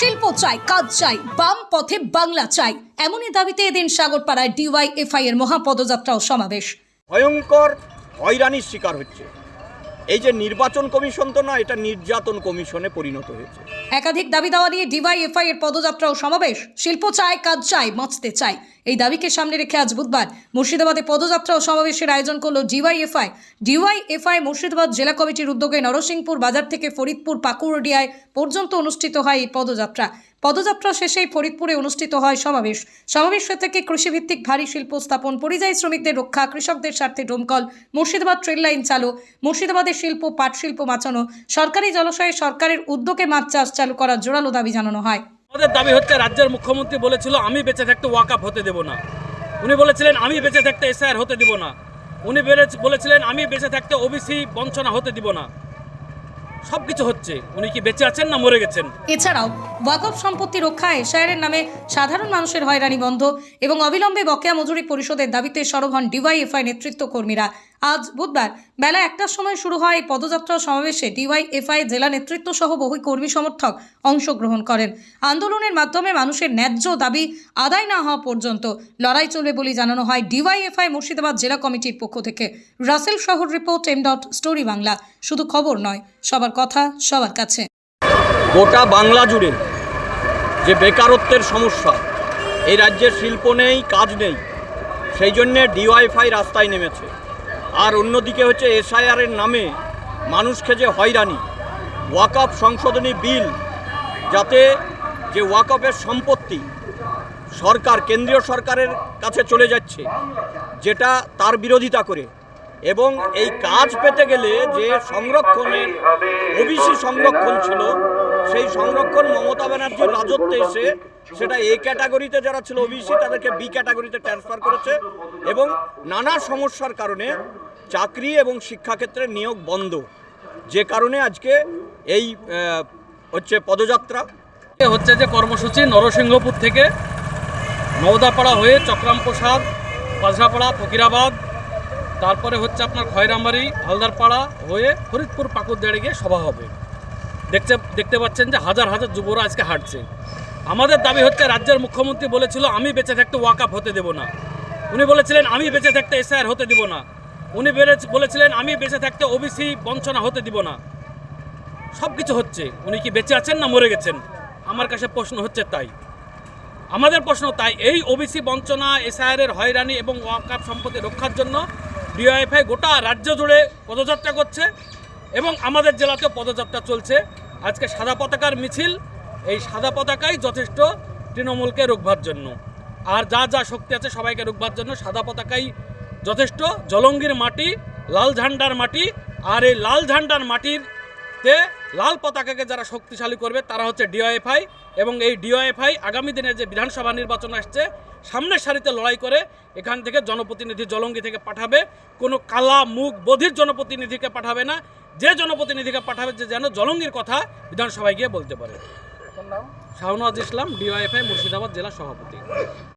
শিল্প চাই কাজ চাই বাম পথে বাংলা চাই। এমনই দাবিতে এদিন সাগরপাড়ায় ডিওয়াইএফআই এর মহাপদযাত্রাও ও সমাবেশ। ভয়ঙ্কর হয়রানির শিকার হচ্ছে। এই যে নির্বাচন কমিশন তো না এটা নির্যাতন কমিশনে পরিণত হয়েছে। একাধিক দাবি দাওয়া নিয়ে ডিওয়াইএফআই এর পদযাত্রাও ও সমাবেশ। শিল্প চাই কাজ চাই বাঁচতে চাই। এই দাবিকে সামনে রেখে আজ বুধবার মুর্শিদাবাদে পদযাত্রা ও সমাবেশের আয়োজন করল ডিওয়াইএফআই। ডিওয়াইএফআই মুর্শিদাবাদ জেলা কমিটির উদ্যোগে নরসিংপুর বাজার থেকে ফরিদপুর পাকুড়ডিয়ায় পর্যন্ত অনুষ্ঠিত হয় এই পদযাত্রা। পদযাত্রা শেষেই ফরিদপুরে অনুষ্ঠিত হয় সমাবেশ। সমাবেশ থেকে কৃষিভিত্তিক ভারী শিল্প স্থাপন, পরিযায়ী শ্রমিকদের রক্ষা, কৃষকদের স্বার্থে ডোমকল, মুর্শিদাবাদ ট্রেন লাইন চালু মুর্শিদাবাদের শিল্প, পাট শিল্প বাঁচানো, সরকারি জলাশয়ে সরকারের উদ্যোগে মাছ চাষ চালু করার জোরালো দাবি জানানো হয়। আমাদের দাবি হচ্ছে রাজ্যের মুখ্যমন্ত্রী বলেছিল, আমি বেঁচে থাকতে ওয়াকআপ হতে দেব না। উনি বলেছিলেন, আমি বেঁচে থাকতে এসআইআর হতে দিব না। উনি বলেছিলেন, আমি বেঁচে থাকতে ওবিসি বঞ্চনা হতে দিব না। সব কিছু হচ্ছে। উনি কি বেঁচে আছেন না মরে গেছেন? এছাড়াও ওয়াকফ সম্পত্তি রক্ষায় এশায়ারের নামে সাধারণ মানুষের হয়রানি বন্ধ এবং অবিলম্বে বকেয়া মজুরি পরিশোধের দাবিতে সরব হন ডিওয়াইএফআই নেতৃত্ব কর্মীরা আজ বুধবার বেলা একটার সময় শুরু হয় এই পদযাত্রা সমাবেশে ডিওয়াইএফআই জেলা নেতৃত্ব সহ বহু কর্মী সমর্থক অংশগ্রহণ করেন। আন্দোলনের মাধ্যমে মানুষের ন্যায্য দাবি আদায় না হওয়া পর্যন্ত লড়াই চলবে বলে জানানো হয় ডিওয়াইএফআই মুর্শিদাবাদ জেলা কমিটির পক্ষ থেকে। রাসেল শহর report, M dot, story Bangla. শুধু খবর নয়, সবার কথা সবার কাছে। গোটা বাংলা জুড়ে যে বেকারত্বের সমস্যা, এই রাজ্যের শিল্প নেই, কাজ নেই, সেই জন্যে ডিওয়াইফাই রাস্তায় নেমেছে। আর অন্যদিকে হচ্ছে এসআইআরের নামে মানুষকে যে হয়রানি ওয়াকআপ সংশোধনী বিল যাতে যে ওয়াকআপের সম্পত্তি সরকার কেন্দ্রীয় সরকারের কাছে চলে যাচ্ছে যেটা তার বিরোধিতা করে। এবং এই কাজ পেতে গেলে যে সংরক্ষণের ওবিসি সংরক্ষণ ছিল সেই সংরক্ষণ মমতা ব্যানার্জির রাজত্বে এসে সেটা এ ক্যাটাগরিতে যারা ছিল ওবিসি তাদেরকে বি ক্যাটাগরিতে ট্রান্সফার করেছে এবং নানা সমস্যার কারণে চাকরি এবং শিক্ষাক্ষেত্রে নিয়োগ বন্ধ। যে কারণে আজকে এই হচ্ছে পদযাত্রা। হচ্ছে যে কর্মসূচি নরসিংহপুর থেকে নওদাপাড়া হয়ে চক্রামপ্রসাদ পাজরাপাড়া ফকিরাবাদ, তারপরে হচ্ছে আপনার খয়রামারি হালদারপাড়া হয়ে ফরিদপুর পাকুড়দাড়ি গিয়ে সভা হবে। দেখতে দেখতে পাচ্ছেন যে হাজার হাজার যুবরা আজকে হাঁটছে। আমাদের দাবি হচ্ছে রাজ্যের মুখ্যমন্ত্রী বলেছিল, আমি বেঁচে থাকতে ওয়াকআপ হতে দেব না। উনি বলেছিলেন, আমি বেঁচে থাকতে এসআইআর হতে দিব না। উনি বলেছিলেন, আমি বেঁচে থাকতে ওবিসি বঞ্চনা হতে দিব না। সব কিছু হচ্ছে। উনি কি বেঁচে আছেন না মরে গেছেন? আমার কাছে প্রশ্ন হচ্ছে তাই। আমাদের প্রশ্ন তাই, এই ওবিসি বঞ্চনা এসআইআরের হয়রানি এবং ওয়াকাপ সম্পত্তি রক্ষার জন্য ডিওএফআই গোটা রাজ্য জুড়ে পদযাত্রা করছে এবং আমাদের জেলাতেও পদযাত্রা চলছে। আজকে সাদা পতাকার মিছিল এই সাদা পতাকাই যথেষ্ট তৃণমূলকে রুখবার জন্য। আর যা যা শক্তি আছে সবাইকে রুখবার জন্য সাদা পতাকাই যথেষ্ট। জলঙ্গির মাটি, লাল ঝান্ডার মাটি, আর এই লাল ঝান্ডার মাটির তে লাল পতাকাকে যারা শক্তিশালী করবে তারা হচ্ছে ডিওএফআই এবং এই ডিওএফআই আগামী দিনে যে বিধানসভা নির্বাচন আসছে, সামনের সারিতে লড়াই করে এখান থেকে জনপ্রতিনিধি জলঙ্গি থেকে পাঠাবে। কোনো কালা মুখ বধির জনপ্রতিনিধিকে পাঠাবে না। যে জনপ্রতিনিধিকে পাঠাবে যে যেন জলঙ্গির কথা বিধানসভায় গিয়ে বলতে পারে। শাহনওয়াজ ইসলাম ডিওয়াইফআই মুর্শিদাবাদ জেলা সভাপতি।